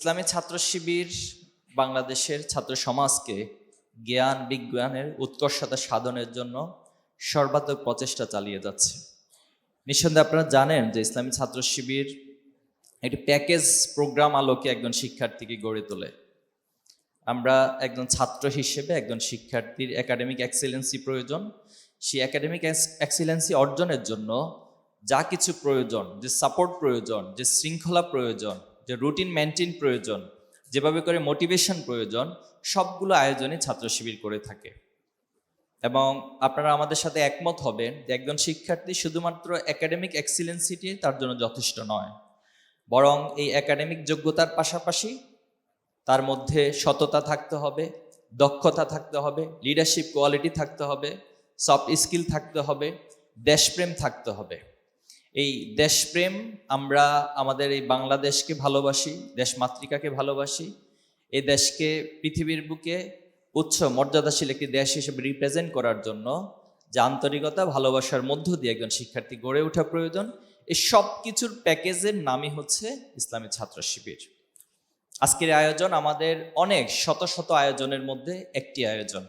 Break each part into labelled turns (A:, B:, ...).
A: ইসলামী ছাত্র শিবির বাংলাদেশের ছাত্র সমাজকে জ্ঞান, বিজ্ঞানের উৎকর্ষতা সাধনের জন্য সর্বাত্মক প্রচেষ্টা চালিয়ে যাচ্ছে। নিঃসন্দেহে আপনারা জানেন যে ইসলামী ছাত্র শিবির একটি প্যাকেজ প্রোগ্রাম আলোকে একজন শিক্ষার্থীকে গড়ে তোলে। আমরা একজন ছাত্র হিসেবে একজন শিক্ষার্থীর একাডেমিক এক্সেলেন্সি প্রয়োজন। সেই একাডেমিক এক্সেলেন্সি অর্জনের জন্য যা কিছু প্রয়োজন, যে সাপোর্ট প্রয়োজন, যে শৃঙ্খলা প্রয়োজন যে রুটিন মেনটেন প্রয়োজন, যেভাবে করে মোটিভেশন প্রয়োজন, সবগুলো আয়োজনই ছাত্র শিবির করে থাকে। এবং আপনারা আমাদের সাথে একমত হবেন যে একজন শিক্ষার্থী শুধুমাত্র একাডেমিক এক্সিলেন্সিটি তার জন্য যথেষ্ট নয়, বরং এই একাডেমিক যোগ্যতার পাশাপাশি তার মধ্যে সততা থাকতে হবে, দক্ষতা থাকতে হবে লিডারশিপ কোয়ালিটি থাকতে হবে সফট স্কিল থাকতে হবে, দেশপ্রেম থাকতে হবে। এই দেশপ্রেম, আমরা আমাদের এই বাংলাদেশকে ভালোবাসি দেশমাতৃকাকে ভালোবাসি। এই দেশকে পৃথিবীর বুকে উচ্চ মর্যাদাশীল একটি দেশ হিসেবে রিপ্রেজেন্ট করার জন্য যে আন্তরিকতা, ভালোবাসার মধ্য দিয়ে একজন শিক্ষার্থী গড়ে ওঠা প্রয়োজন, এই সব কিছুর প্যাকেজের নামই হচ্ছে ইসলামী ছাত্র শিবির। আজকের আয়োজন আমাদের অনেক, শত শত আয়োজনের মধ্যে একটি আয়োজন।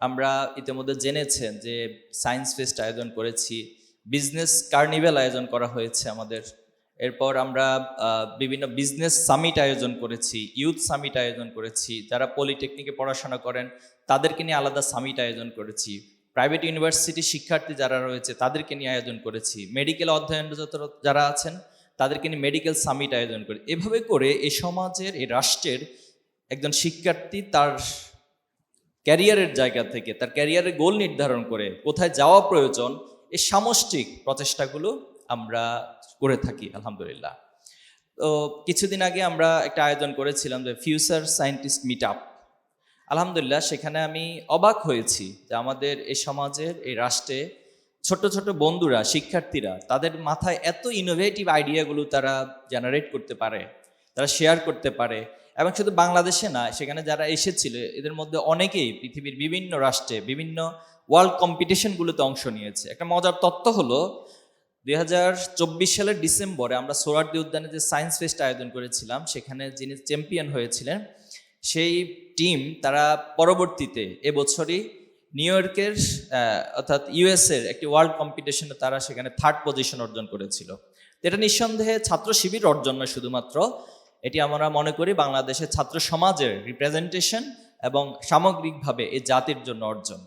A: আমরা ইতিমধ্যে জেনেছেন যে সায়েন্স ফেস্ট আয়োজন করেছি বিজনেস কার্নিভেল আয়োজন করা হয়েছে আমাদের। এরপর আমরা বিভিন্ন বিজনেস সামিট আয়োজন করেছি ইউথ সামিট আয়োজন করেছি, যারা পলিটেকনিকে পড়াশোনা করেন, তাদেরকে নিয়ে আলাদা সামিট আয়োজন করেছি। প্রাইভেট ইউনিভার্সিটি শিক্ষার্থী যারা রয়েছে, তাদেরকে নিয়ে আয়োজন করেছি। মেডিকেল অধ্যয়নরত যারা আছেন, তাদেরকে নিয়ে মেডিকেল সামিট আয়োজন করে। এভাবে করে এ সমাজের এই রাষ্ট্রের একজন শিক্ষার্থী তার ক্যারিয়ারের জায়গা থেকে, তার ক্যারিয়ারের গোল নির্ধারণ করে কোথায় যাওয়া প্রয়োজন এই সামষ্টিক প্রচেষ্টাগুলো আমরা করে থাকি, আলহামদুলিল্লাহ। তো কিছুদিন আগে আমরা একটা আয়োজন করেছিলাম যে ফিউচার সায়েন্টিস্ট মিট আপ আলহামদুলিল্লাহ, সেখানে আমি অবাক হয়েছি যে আমাদের এই সমাজের, এই রাষ্ট্রে ছোট ছোট বন্ধুরা, শিক্ষার্থীরা, তাদের মাথায় এত ইনোভেটিভ আইডিয়াগুলো তারা জেনারেট করতে পারে। তারা শেয়ার করতে পারে এবং শুধু বাংলাদেশে না, সেখানে যারা এসেছিল, এদের মধ্যে অনেকেই পৃথিবীর বিভিন্ন রাষ্ট্রে বিভিন্ন ওয়ার্ল্ড কম্পিটিশনগুলোতে অংশ নিয়েছে। একটা মজার তথ্য হলো, দুই হাজার চব্বিশ সালের ডিসেম্বরে আমরা সোরারদি উদ্যানে যে সায়েন্স ফেস্ট আয়োজন করেছিলাম, সেখানে যিনি চ্যাম্পিয়ন হয়েছিলেন, সেই টিম তারা পরবর্তীতে এবছরই নিউ ইয়র্কের অর্থাৎ ইউএসের একটি ওয়ার্ল্ড কম্পিটিশনে তারা সেখানে থার্ড পজিশন অর্জন করেছিল। এটা নিঃসন্দেহে ছাত্র শিবির অর্জন নয় শুধুমাত্র এটি আমরা মনে করি বাংলাদেশের ছাত্র সমাজের রিপ্রেজেন্টেশন এবং সামগ্রিকভাবে এই জাতির জন্য অর্জন।